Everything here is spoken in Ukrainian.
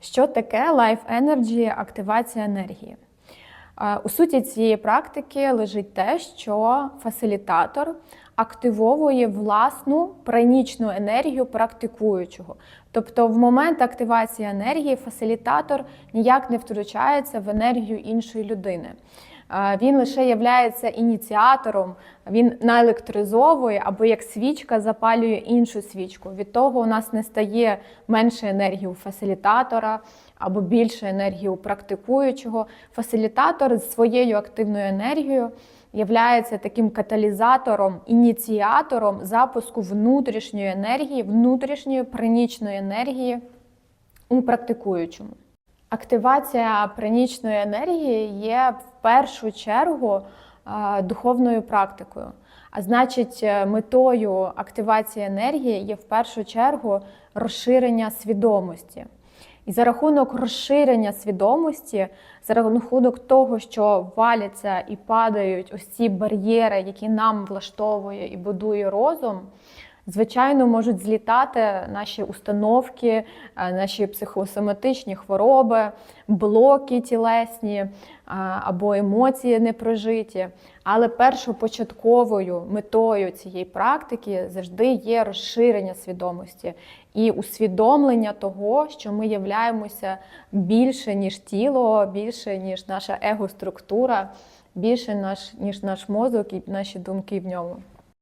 Що таке Life Energy активація енергії? Е, У суті цієї практики лежить те, що фасилітатор активовує власну пранічну енергію практикуючого. Тобто, в момент активації енергії фасилітатор ніяк не втручається в енергію іншої людини. Він лише є ініціатором, він наелектризовує або як свічка запалює іншу свічку. Від того у нас не стає менше енергії у фасилітатора або більше енергії у практикуючого. Фасилітатор з своєю активною енергією являється таким каталізатором, ініціатором запуску внутрішньої енергії, внутрішньої пранічної енергії у практикуючому. Активація пранічної енергії є в першу чергу е, духовною практикою. А значить, е, метою активації енергії є в першу чергу розширення свідомості. І за рахунок розширення свідомості, за рахунок того, що валяться і падають ось ці бар'єри, які нам влаштовує і будує розум, звичайно, можуть злітати наші установки, е, наші психосоматичні хвороби, блоки тілесні е, або емоції непрожиті. Але першопочатковою метою цієї практики завжди є розширення свідомості і усвідомлення того, що ми являємося більше, ніж тіло, більше, ніж наша его-структура, більше наш, ніж наш мозок і наші думки в ньому.